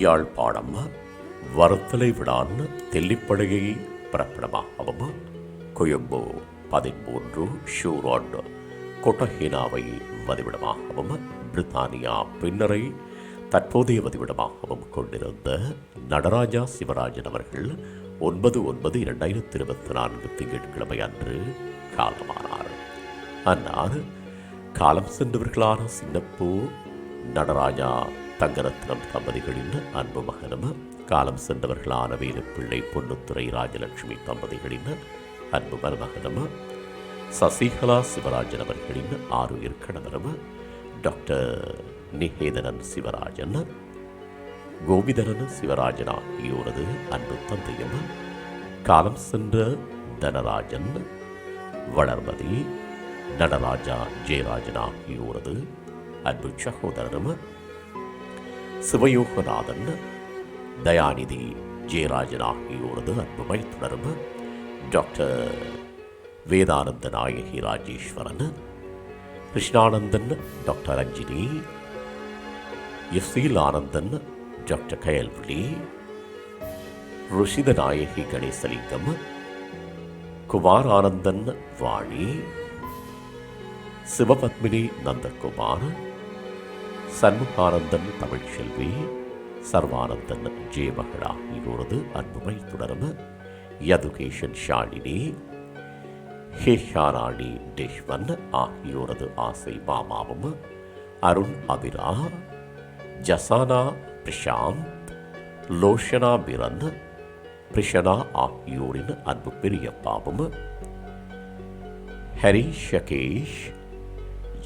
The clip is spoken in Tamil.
யாழ்ப்பாணம் வரத்தலை விடான் தெல்லிப்படையை பிறப்பிடமாகவும் கொழும்பு பதிமூன்று ஷூரான் கொட்டஹீனாவை வதிவிடமாகவும் பிரித்தானியா பின்னரை தற்போதைய வதிவிடமாகவும் கொண்டிருந்த நடராஜா சிவராஜன் அவர்கள் ஒன்பது ஒன்பது இரண்டாயிரத்தி இருபத்தி நான்கு திங்கட்கிழமை அன்று காலமானார். அன்னார் காலம் சென்றவர்களான சின்னப்பூ நடராஜா தங்கரத்னம் தம்பதிகளின் அன்பு மகனும் காலம் சென்றவர்களான வேலுப்பிள்ளை பொன்னுத்துறை ராஜலட்சுமி தம்பதிகளின் அன்பு மருமகனும் சசிகலா சிவராஜன் அவர்களின் ஆறுயிர் கணவரும் டாக்டர் நிகேதனன் சிவராஜன் கோவிதரன் சிவராஜன் ஆகியோரது அன்பு தந்தையும் காலம் சென்ற தனராஜன் வளர்மதி நடராஜா ஜெயராஜன் ஆகியோரது அன்பு சகோதரரும் சிவயோகநாதன் தயாநிதி ஜெயராஜன் ஆகியோரது அன்புமை தொடர்பு. டாக்டர் வேதானந்த நாயகி ராஜேஸ்வரன் கிருஷ்ணானந்தன் டாக்டர் ரஞ்சினி எஸ்ஸீல் ஆனந்தன் டாக்டர் கயல்விழி ருஷித நாயகி கணேசலிங்கம் குமார் ஆனந்தன் வாணி சிவபத்மினி நந்தகுமார் சண்முகானந்தன் தமிழ்ச்செல்வி சர்வானந்தன் ஜெயமகள் இவரது அன்புமை தொடரும் யதுகேஷன் ஷாலினி ஹேஷாராணி டேஷ்வன் ஆகியோரது ஆசை மாமாவும் அருண் அபிரா ஜசானா பிரசாந்த் லோஷனா பிரந்த் பிரிஷனா ஆகியோரின் அன்பு பெரியப்பாவும் ஹரி ஷகேஷ்